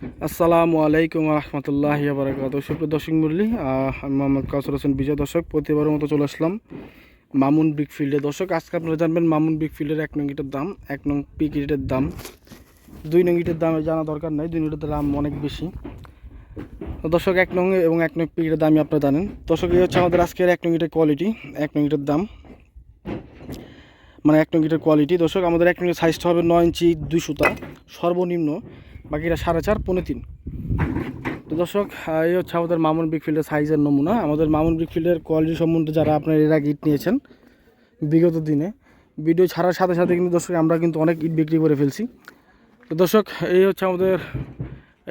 আসসালামু আলাইকুম রহমতুল্লাহ বারকাত সুপ্রিয় দর্শক মুরলি আমি মোহাম্মদ কাউসর হোসেন বিজয় দর্শক। প্রতিবারের মতো চলে আসলাম মামুন বিগ ফিল্ডে। দর্শক, আজকে আপনারা জানবেন মামুন বিগ ফিল্ডের এক নং দাম, এক নং পিক ইটের দাম। দুই নং দাম জানা দরকার নাই, দুই নং ইটের দাম অনেক বেশি। দর্শক, এক নং এবং এক নং পিক ইটের দামই আপনারা জানেন। দর্শক, এই হচ্ছে আমাদের আজকের এক নং কোয়ালিটি, এক নং দাম। মানে এক নং কোয়ালিটি। দর্শক, আমাদের এক নং সাইজটা হবে নয় ইঞ্চি দুই সুতা, সর্বনিম্ন বাকিটা সাড়ে চার, পৌনে তিন। তো দর্শক এই হচ্ছে আমাদের মামুন বিগ ফিল্ডের সাইজের নমুনা। আমাদের মামুন বিগ ফিল্ডের কোয়ালিটি সম্বন্ধে যারা আপনার এর আগে ইট নিয়েছেন, বিগত দিনে ভিডিও ছাড়ার সাথে সাথে কিন্তু দর্শক আমরা কিন্তু অনেক ইট বিক্রি করে ফেলছি। তো দর্শক, এই হচ্ছে আমাদের,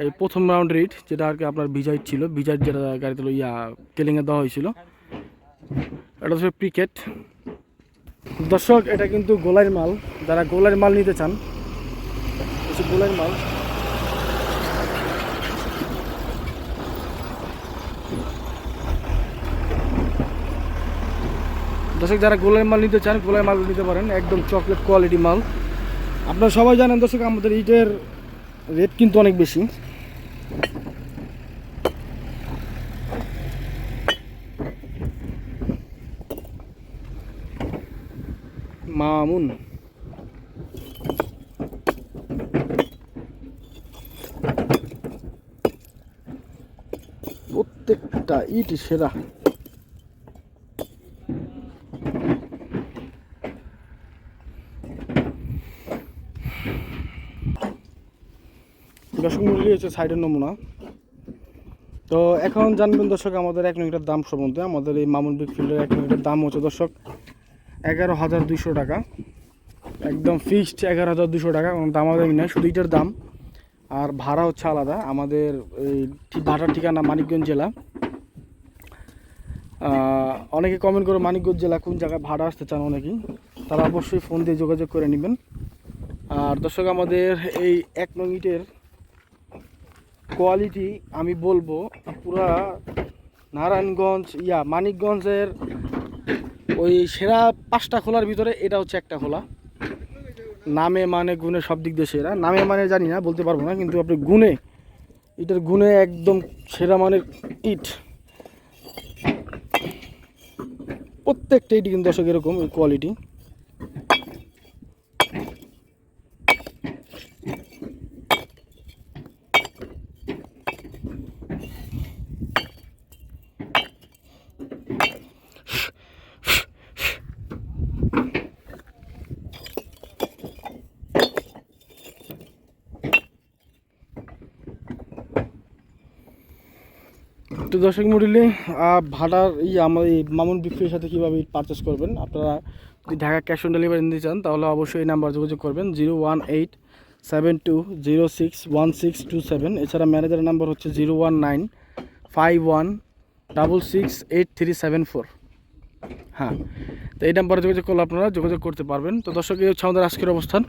এই প্রথম রাউন্ডের ইট, যেটা আর কি আপনার ভিজাইট ছিল। ভিজাইট যেটা গাড়িতে ইয়া কেলিংয়ে দেওয়া হয়েছিল। এটা হচ্ছে ক্রিকেট দর্শক, এটা কিন্তু গোলাইয়ের মাল। যারা গোলাইয়ের মাল নিতে চান গোলাইয়ের মাল। দর্শক, যারা গোলার মাল নিতে চান গোলার মাল নিতে পারেন। একদম চকলেট কোয়ালিটি মাল। আপনারা সবাই জানেন দর্শক, আমাদের ইটের রেট কিন্তু অনেক বেশি। মামুন। প্রত্যেকটা ইট সেরা। দর্শক মূল্য হচ্ছে সাইডের নমুনা। তো এখন জানবেন দর্শক, আমাদের এক মিনিটের দাম সম্বন্ধে। আমাদের এই মামুন বিগ ফিল্ডের এক মিনিটের দাম হচ্ছে দর্শক এগারো হাজার দুশো টাকা। একদম ফিক্সড এগারো হাজার দুশো টাকা, কোনো দামাদামি নয় শুধু ইটার দাম। আর ভাড়া হচ্ছে আলাদা। আমাদের এই ভাড়ার ঠিকানা মানিকগঞ্জ জেলা। অনেকে কমেন্ট করে মানিকগঞ্জ জেলা কোন জায়গায় ভাড়া আসতে চান অনেকেই। তারা অবশ্যই ফোন দিয়ে যোগাযোগ করে নেবেন। আর দর্শক, আমাদের এই এক নং ইটের কোয়ালিটি আমি বলব, পুরা নারায়ণগঞ্জ, ইয়া, মানিকগঞ্জের ওই সেরা পাঁচটা খোলার ভিতরে এটা হচ্ছে একটা খোলা। নামে মানে গুণে সব দিক দিয়ে সেরা। নামে মানে জানি না, বলতে পারব না, কিন্তু আপনি গুণে এটার গুণে একদম সেরা মানের ইট। প্রত্যেকটা ইট কিন্তু দর্শক এরকম কোয়ালিটি তো দর্শক মডেলে ভাড়ার এই এই মামুন বিক্রির সাথে কীভাবে পারচেস করবেন, আপনারা যদি ঢাকা ক্যাশ অন ডেলিভারি নিতে চান, তাহলে অবশ্যই এই নাম্বার যোগাযোগ করবেন zero one eight seven two zero six one six two seven এছাড়া ম্যানেজারের নাম্বার হচ্ছে zero one nine five one double six eight three seven four হ্যাঁ তো এই নাম্বারে যোগাযোগ করলে আপনারা যোগাযোগ করতে পারবেন। তো দর্শক, এই হচ্ছে আমাদের আজকের অবস্থান।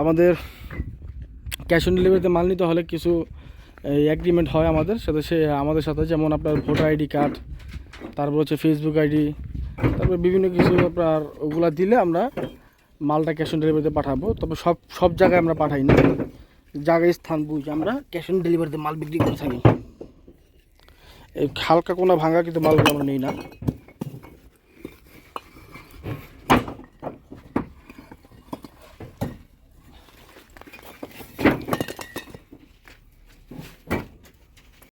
আমাদের ক্যাশ অন ডেলিভারিতে মাল নিতে হলে কিছু এই এগ্রিমেন্ট হয় আমাদের। সাথে সে, আমাদের সাথে যেমন আপনার ভোটার আইডি কার্ড তারপর হচ্ছে ফেসবুক আইডি তারপর বিভিন্ন কিছু আপনার ওগুলা দিলে আমরা মালটা ক্যাশ অন ডেলিভারিতে পাঠাবো। তবে সব সব জায়গায় আমরা পাঠাই না। জায়গায় স্থান বুঝে, আমরা ক্যাশ অন ডেলিভারিতে মাল বিক্রি করে থাকি। এই হালকা কোনো ভাঙা কিন্তু মালগুলো আমরা নিই না।